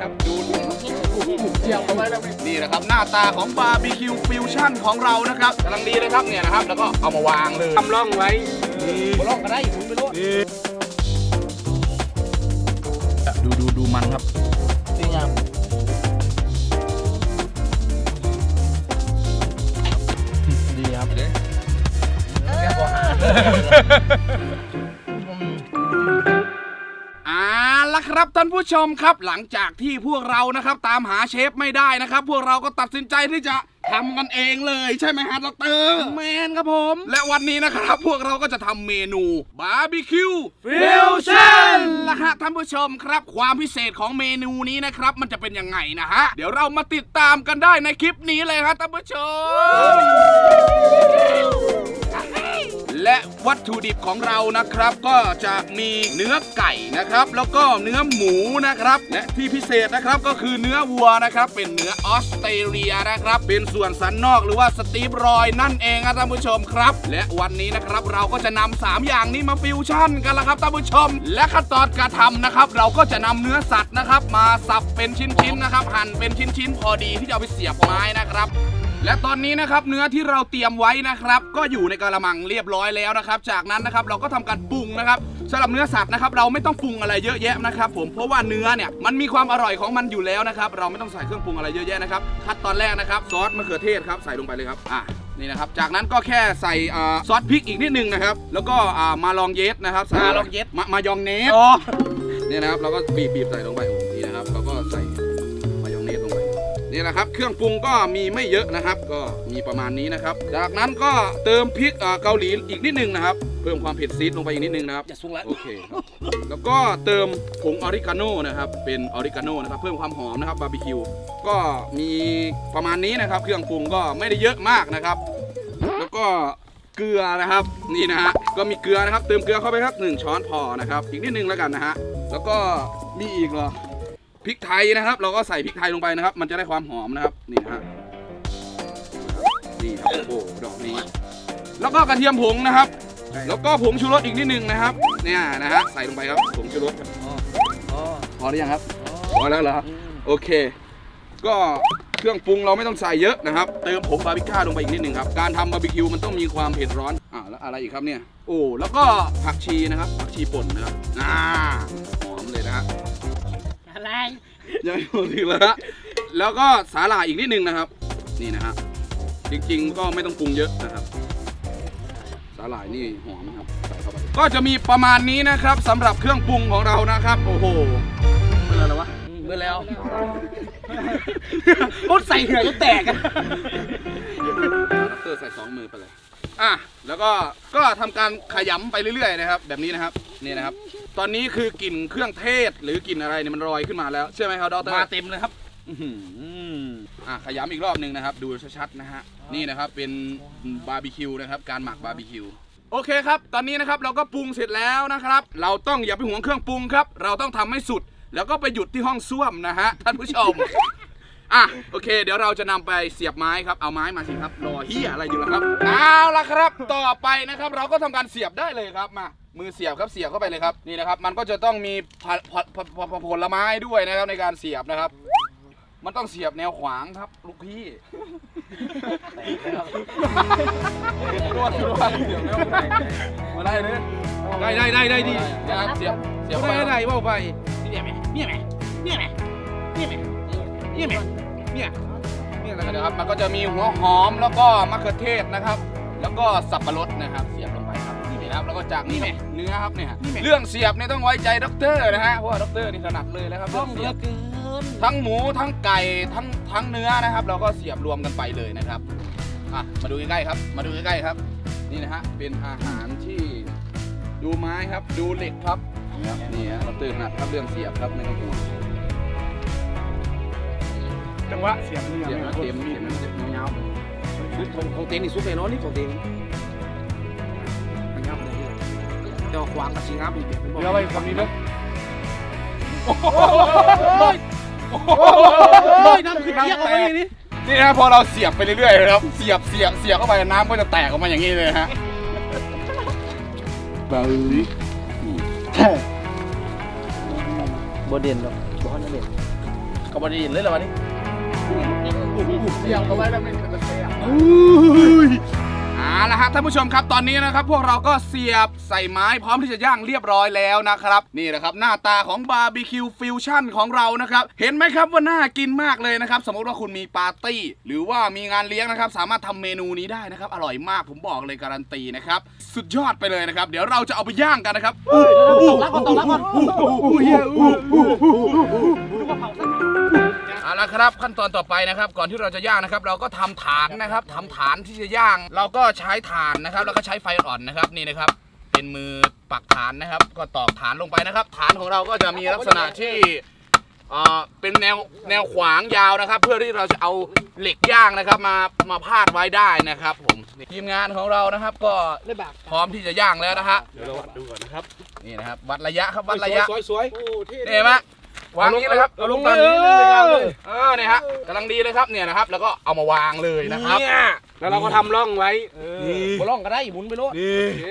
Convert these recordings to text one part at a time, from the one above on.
ครับ ดูเจียวเข้าไปแล้วนี่นะครับ หน้าตาของบาร์บีคิวฟิวชั่นของเรานะครับกำลังดีเลยครับเนี่ยนะครับ แล้วก็เอามาวางเลยทำร่องไว้บล่องก็ได้คุณไปโลดดูดูดูมันครับนี่งามดีครับแค่พอหาอ่า ละครับท่านผู้ชมครับหลังจากที่พวกเรานะครับตามหาเชฟไม่ได้นะครับ พวกเราก็ตัดสินใจที่จะทำกันเองเลยใช่ไหมฮะดอกเตอรแมนครับผม และวันนี้นะครับ พวกเราก็จะทำเมนูบาร์บีคิว Fusion ละฮะท่านผู้ชมครับ ความพิเศษของเมนูนี้นะครับ มันจะเป็นยังไงนะฮะ เดี๋ยวเรามาติดตามกันได้ในคลิปนี้เลยครับท่านผู้ชม และวัตถุดิบของเรานะครับ ก็จะมีเนื้อไก่นะครับ แล้วก็เนื้อหมูนะครับ และที่พิเศษนะครับก็คือเนื้อวัวนะครับ เป็นเนื้อออสเตรเลียนะครับ เป็นส่วนสันนอกหรือว่าสตีฟรอยนั่นเองครับท่านผู้ชมครับ และวันนี้นะครับเราก็จะนำสามอย่างนี้มาฟิวชั่นกันละครับท่านผู้ชม และขั้นตอนการทำนะครับ เราก็จะนำเนื้อสัตว์นะครับ มาสับเป็นชิ้นๆนะครับ หั่นเป็นชิ้นๆพอดีที่จะเอาไปเสียบไม้นะครับ และตอนนี้นะครับเนื้อที่เราเตรียมไว้นะครับ ก็อยู่ในกระมังเรียบร้อยแล้วนะครับ จากนั้นนะครับเราก็ทำการปรุงนะครับสำหรับเนื้อสัตว์นะครับเราไม่ต้องปรุงอะไรเยอะแยะนะครับ ผมเพราะว่าเนื้อเนี่ยมันมีความอร่อยของมันอยู่แล้วนะครับ เราไม่ต้องใส่เครื่องปรุงอะไรเยอะแยะนะครับขั้นตอนแรกนะครับซอสมะเขือเทศครับใส่ลงไปเลยครับอะนี่นะครับ จากนั้นก็แค่ใส่อ่าซอสพริกอีกนิดนึงนะครับ แล้วก็อ่ามาลองเยสนะครับใส่มาลองเยสมามายองเนสอ๋อเนี่ยนะครับเราก็บีบบีบใส่ลงไป นี่แหละครับเครื่องปรุงก็มีไม่เยอะนะครับ ก็มีประมาณนี้นะครับ จากนั้นก็เติมพริกเอ่อเกาหลีอีกนิดนึงนะครับ เพิ่มความเผ็ดซีดลงไปอีกนิดนึงนะครับอย่าสูงละโอเคครับแล้วก็เติมผงออริกาโน่นะครับเป็นออริกาโน่นะครับเพิ่มความหอมนะครับบาร์บีคิวก็มีประมาณนี้นะครับ เครื่องปรุงก็ไม่ได้เยอะมากนะครับ แล้วก็เกลือนะครับนี่นะฮะก็มีเกลือนะครับ เติมเกลือเข้าไปครับหนึ่งช้อนพอนะครับ อีกนิดนึงแล้วกันนะฮะแล้วก็มีอีกเหรอ พริกไทยนะครับ เราก็ใส่พริกไทยลงไปนะครับ มันจะได้ความหอมนะครับนี่นะฮะนี่ครับโอ้ดอกนี้ แล้วก็กระเทียมผงนะครับ แล้วก็ผงชูรสอีกนิดนึงนะครับ เนี่ยนะฮะใส่ลงไปครับผงชูรสพอหรือยังครับพอแล้วเหรอโอเค ก็เครื่องปรุงเราไม่ต้องใส่เยอะนะครับ เติมผงบาร์บีคิวลงไปอีกนิดนึงครับ การทำบาร์บีคิวมันต้องมีความเผ็ดร้อน อ่าแล้วอะไรอีกครับเนี่ย โอ้ แล้วก็ผักชีนะครับ ผักชีป่นนะครับ อ่า ยังไม่หมดอีกแล้วฮะแล้วก็สาหร่ายอีกนิดนึงนะครับ นี่นะฮะจริงๆ ก็ไม่ต้องปรุงเยอะนะครับ สาหร่ายนี่หอมนะครับใส่เข้าไปก็จะมีประมาณนี้นะครับสำหรับเครื่องปรุงของเรานะครับ โอ้โหเป็นอะไรวะเมื่อแล้วรถใส่เหงื่อจนแตกอะดับเตอร์ใส่สองมือไปเลยอะแล้วก็ก็ทำการขยำไปเรื่อยๆนะครับ แบบนี้นะครับ นี่นะครับ ตอนนี้คือกลิ่นเครื่องเทศหรือกลิ่นอะไรเนี่ยมันลอยขึ้นมาแล้วใช่ไหมครับดอกเตอร์มาเต็มเลยครับอื้อหืออะขยำอีกรอบหนึ่งนะครับ ดูชัดๆนะฮะนี่นะครับเป็นบาร์บีคิวนะครับ การหมักบาร์บีคิวโอเคครับ ตอนนี้นะครับเราก็ปรุงเสร็จแล้วนะครับ เราต้องอย่าไปห่วงเครื่องปรุงครับ เราต้องทำให้สุด แล้วก็ไปหยุดที่ห้องส้วมนะฮะท่านผู้ชม อะโอเค เดี๋ยวเราจะนำไปเสียบไม้ครับเอาไม้มาสิครับรอเฮียอะไรอยู่ล่ะครับเอาละครับ ต่อไปนะครับ เราก็ทำการเสียบได้เลยครับมา มือเสียบครับเสียบเข้าไปเลยครับนี่นะครับ มันก็จะต้องมีผลผลผลผลผลไม้ด้วยนะครับในการเสียบนะครับ มันต้องเสียบแนวขวางครับ ลูกพี่รวดรวดเสียบแนวขวางมาได้เลยได้ได้ได้ได้ดีนะครับเสียบเสียบไปได้ได้ว่าไปเนี่ยไหมเนี่ยไหมเนี่ยไหมเนี่ยไหมเนี่ยไหมเนี่ยนี่แหละนะครับมันก็จะมีหัวหอมแล้วก็มะเขือเทศนะครับ แล้วก็สับปะรดนะครับ เสียบลงไปครับ นี่นะครับแล้วก็จากนี่ครับเนื้อครับเนี่ยเรื่องเสียบเนี่ยต้องไว้ใจด็อกเตอร์นะฮะเพราะว่าด็อกเตอร์นี่ถนัดเลยนะครับต้เรื่อองงเหเสีลืยอบเกินทั้งหมูทั้งไก่ทั้งทั้งเนื้อนะครับ เราก็เสียบรวมกันไปเลยนะครับอะมาดูใกล้ๆครับ มาดูใกล้ๆครับ นี่นะฮะเป็นอาหารที่ดูไม้ครับดูเหล็กครับครับนี่ฮะเราตื่นหนักครับเรื่องเสียบครับไม่ต้องห่วง จังหวะเสียงเรือเสียบนะเต็มเต็มมันจะเงาๆของของเต็งนี่ซุปแน่นอนนี่ของเต็งมัน เดี๋ยวขวางกับชิงับอีกเดี๋ยวเป็นบอกเรือไปคำนี้เด้อโอ้ยน้ำขึ้นเทียบเอาไว้นี่นี่นะพอเราเสียบไปเรื่อยๆนะครับเสียบเสียบเสียบเข้าไปน้ำก็จะแตกออกมาอย่างนี้เลยฮะเบาบ่เด่นหรอกบ่ฮอนเด่นกับบอดี้เลยเหรอวันนี้เสียบเอาไว้แล้วไม่เป็นเสียบเอาละครับท่านผู้ชมครับตอนนี้นะครับพวกเราก็เสียบใส่ไม้พร้อมที่จะย่างเรียบร้อยแล้วนะครับนี่นะครับหน้าตาของบาร์บีคิวฟิวชั่นของเรานะครับเห็นไหมครับว่าน่ากินมากเลยนะครับสมมติว่าคุณมีปาร์ตี้ หรือว่ามีงานเลี้ยงนะครับสามารถทำเมนูนี้ได้นะครับอร่อยมากผมบอกเลยการันตีนะครับสุดยอดไปเลยนะครับเดี๋ยวเราจะเอาไปย่างกันนะครับตกรักก่อนตกรักก่อน เอาละครับ ขั้นตอนต่อไปนะครับ ก่อนที่เราจะย่างนะครับ เราก็ทำฐานนะครับทำฐานที่จะย่าง เราก็ใช้ฐานนะครับ แล้วก็ใช้ไฟอ่อนนะครับนี่นะครับ เป็นมือปักฐานนะครับ ก็ตอกฐานลงไปนะครับ ฐานของเราก็จะมีลักษณะที่เอ่อเป็นแนวแนวขวางยาวนะครับ เพื่อที่เราจะเอาเหล็กย่างนะครับ มามาพาดไว้ได้นะครับ ผมทีมงานของเรานะครับ ก็เล่นแบบพร้อมที่จะย่างแล้วนะฮะเดี๋ยวเราวัดดูก่อนนะครับนี่นะครับ วัดระยะครับวัดระยะสวยสวยนี่เห็ นไหมวางนี้เลยครับเอาลงตอนนี้เลยเลยเลยเออเนี่ยฮะกำลังดีเลยครับเนี่ยนะครับ แล้วก็เอามาวางเลยนะครับเนี่ยแล้วเราก็ทำร่องไว้เออนี่บอลล่องก็ได้หมุนไปโลดนี่โอเค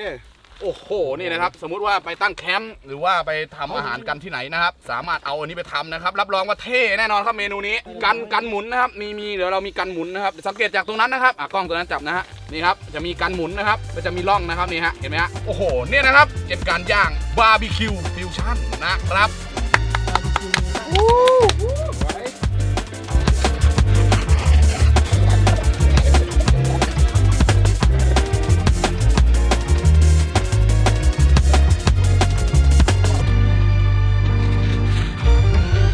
โอ้โหนี่นะครับ สมมุติว่าไปตั้งแคมป์หรือว่าไปทำอาหารกันที่ไหนนะครับ สามารถเอาอันนี้ไปทำนะครับ รับรองว่าเท่แน่นอนครับเมนูนี้กันกันหมุนนะครับ มีมีเดี๋ยวเรามีกันหมุนนะครับ สังเกตจากตรงนั้นนะครับอะกล้องตัวนั้นจับนะฮะนี่ครับจะมีกันหมุนนะครับก็จะมีร่องนะครับนี่ฮะเห็นไหมฮะโอ้โหเนี่ยนะครับเป็นการย่างบาร์บีคิวฟิวชั่นนะครับ วู้วู้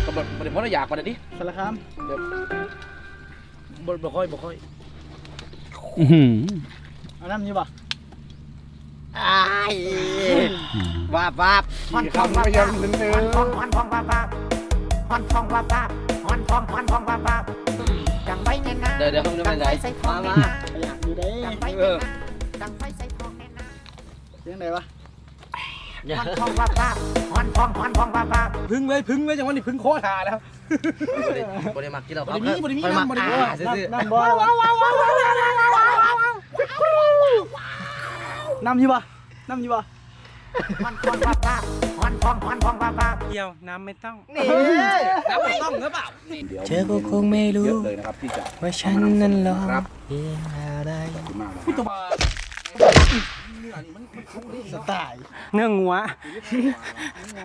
กนเด็นเพราะอยากกว่ายดิสารคามเดี๋ยบอกค่อยบอกค่อยอืมอหือเอานยี่ยู่บ่อ้บ้าบว้าบมันคำไม่ยังนึงนึง ฟังฟังฟังฟัง ฮอนทองบ้าบ้าฮอนทองฮอนทองบ้าบ้าดังไฟแน่นาเดี๋ยวเดี๋ยวเขาจะไปไหนใส่ทอมางแน่มานาอยากอยู่ได้ดังไฟแน่นาดังไฟใส่ทองแน่นาเสียงไหนวะฮอนทองบ้าบ้าฮอนทองฮอนทองบ้าบ้าพึ่งเลยพึ่งเลยจังหวะนี้พึ่งโคตรหาแล้วบอลได้มากินเราบริมีบริมีมาน้ำบริมีอ่าซื่อน้ำน้ำบ่วะน้ำอยู่ป่ะน้ำอยู่ป่ะฮอนทองบ้าบ้า ฮอนทองฮอนทองบ้าบ้าเกี่ยวน้ำไม่ต้องนี่น้ำไม่ต้องหรือเปล่าเธอก็คงไม่รู้เยอะเลยนะครับที่จะว่าฉันนั้นร้องครับเพลงอะไรขอบคุณมากนะสไตล์เนื้องัว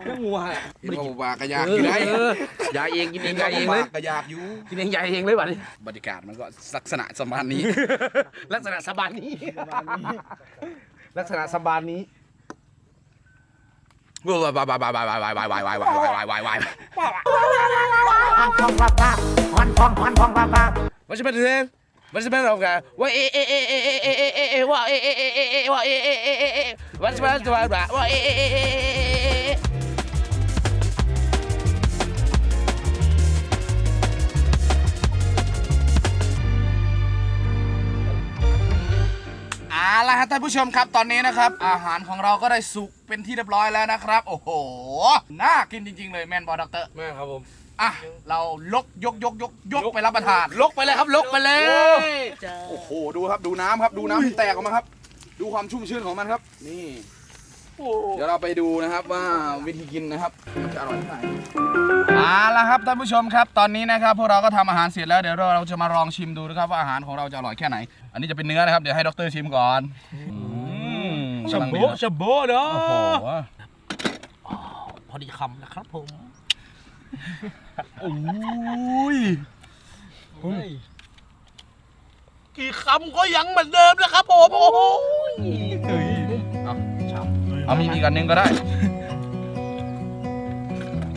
เนื้องัวกินว่าบากระยากอยู่ได้ยายเองกินเองกินยายเองว่าเลยบากระยากอยู่กินเองยายเองเลยบัดนี้บรรยากาศมันก็ลักษณะสมานนี้ ลักษณะสบานนี้ ลักษณะสบานนี้ Wat is er met het? Wat is er met het over? Wat is er met het over? ละครับท่านผู้ชมครับตอนนี้นะครับ อาหารของเราก็ได้สุกเป็นที่เรียบร้อยแล้วนะครับ โอ้โหน่ากินจริง ๆ เลยแมนบอลด็อกเตอร์แม่ครับผม อะเราลกยกยกยกยกไปรับประทาน ลกไปเลยครับลกไปเลย โอ้โหดูครับดูน้ำครับดูน้ำที่แตกออกมาครับ ดูความชุ่มชื่นของมันครับ นี่ เดี๋ยวเราไปดูนะครับว่าวิธีกินนะครับมันจะอร่อยเท่าไหร่เอาละครับท่านผู้ชมครับตอนนี้นะครับพวกเราก็ทำอาหารเสร็จแล้วเดี๋ยวเราจะมาลองชิมดูนะครับว่าอาหารของเราจะอร่อยแค่ไหน อันนี้จะเป็นเนื้อนะครับเดี๋ยวให้ดรชิมก่อนอืมชะกำลังโบดีนะชะโบเนาะโอ้โหพอดีคำนะครับผมโอ้ยกี่คำก็ยังเหมือนเดิมนะครับผมโอ้โหเอา เอามีอีกอันหนึงก็ได้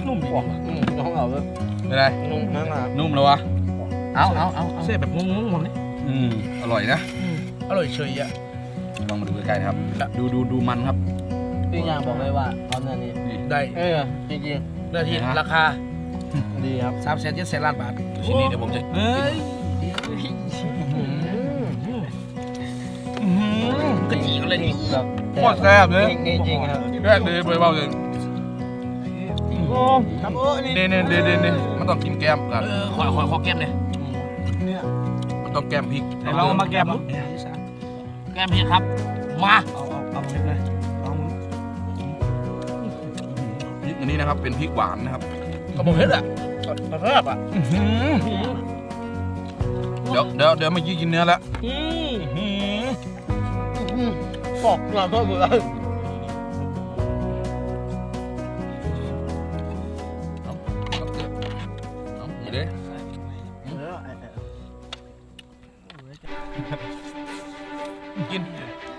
นุ่มดีว่ะน้องเอาเลยเป็นไรนุ่มมากอะนุ่มเลยวะ เอาเอาเอาเอาเส้นแบบงงๆผมนี่อืม อร่อยนะ อร่อยเฉยอะลองมาดูใกล้ๆนะครับ ดูดูดูมันครับ พี่ยางบอกเลยว่าเอาเนื้อนี้นี่ได้เออจริงเนื้อที่นะฮะราคาๆดีครับสามแสนเจ็ดแสนล้านบาทดูชิ้นนี้เดี๋ยวผมจะเฮ้ยกระจีกันเลยนี่แบบโคตรแซ่บเลยจริงจริงๆครับแรกเลยไปเบาเลยครับโอ้นี่เน่เน่เน่เน่เน่มันต้องกินแก้มกันเออขอขอขอแก้มเลยเนี่ยมันต้องแก้มพริกเรามาแก้มแก้มพี่ครับมาเอาเอาเอาเช็คเลยเอามึงพริกอันนี้นะครับเป็นพริกหวานนะครับกระบอกเพชรอะอกระเทิบอะเดี๋ยวเดี๋ยวเดี๋ยวเมื่อกี้กินเนื้อแล้วอืมหืม บอกเราโทษมึงเลยนี่เด้กิน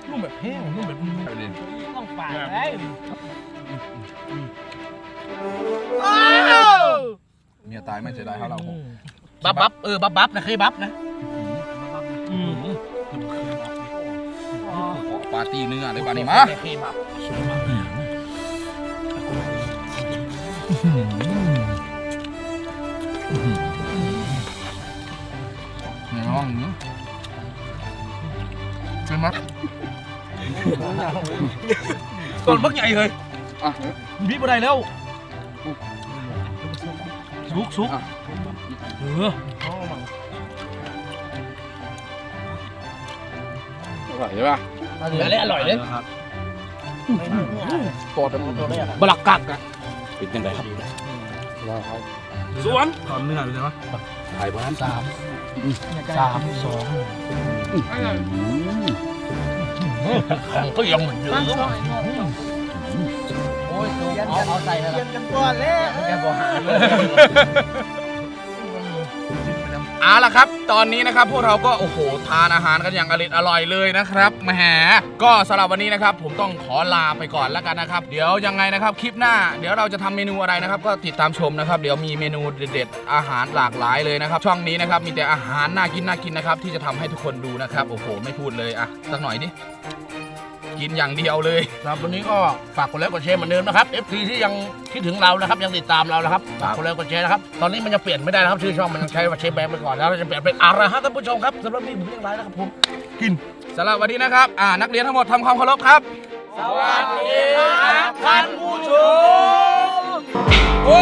นุ่มแบบแห้งนุ่มแบบเอาดิต้องปาดเลยเมียตายไม่เสียดายเท่าเรา บับบับเออ บับบับนะเคยบับนะ ตี้เนื้อเลยปานี่มาเคยบับเนี่ยน้องเนื้อเป็นไหมต้นบักใหญ่เลยอะบีบอะไรแล้วสุกสุกอะเอออร่อยใช่ป่ะ อร่อยเลยอร่อยเลยครับปอดมันบลักกักอะเป็นยังไงครับสวนตอนเนื้อดูได้ปะถ่ายบ้านสามสามสองของก็ยังเหมือนเดิมโอ้ยเอาเอาใส่แล้วเย็นกันก่อนเลยแกบอกหาเอาละครับ ตอนนี้นะครับพวกเราก็โอ้โหทานอาหารกันอย่างอร่อยอร่อยเลยนะครับแหมก็สำหรับวันนี้นะครับผมต้องขอลาไปก่อนแล้วกันนะครับเดี๋ยวยังไงนะครับคลิปหน้า เดี๋ยวเราจะทำเมนูอะไรนะครับ ก็ติดตามชมนะครับ เดี๋ยวมีเมนูเด็ดๆอาหารหลากหลายเลยนะครับช่องนี้นะครับมีแต่อาหารน่ากินน่ากินนะครับที่จะทำให้ทุกคนดูนะครับโอ้โหไม่พูดเลยอะสักหน่อยดิ กินอย่างเดียวเลย ครับวันนี้ก็ฝากกดไลค์กดแชร์เหมือนเดิมนะครับ FP ที่ยังคิดถึงเรานะครับ ยังติดตามเรานะครับฝากกดไลค์กดแชร์นะครับ ตอนนี้มันจะเปลี่ยนไม่ได้นะครับชื่อช่องมันยังใช้ว่าเชฟแบงค์ไปก่อนแล้วเราจะเปลี่ยนเป็นอะไรฮะท่านผู้ชมครับสำหรับนี้ผมเรียกไรนะครับผมกินสำหรับวันนี้นะครับอ่านักเรียนทั้งหมดทำความเคารพครับ สวัสดีครับท่านผู้ชมโอ้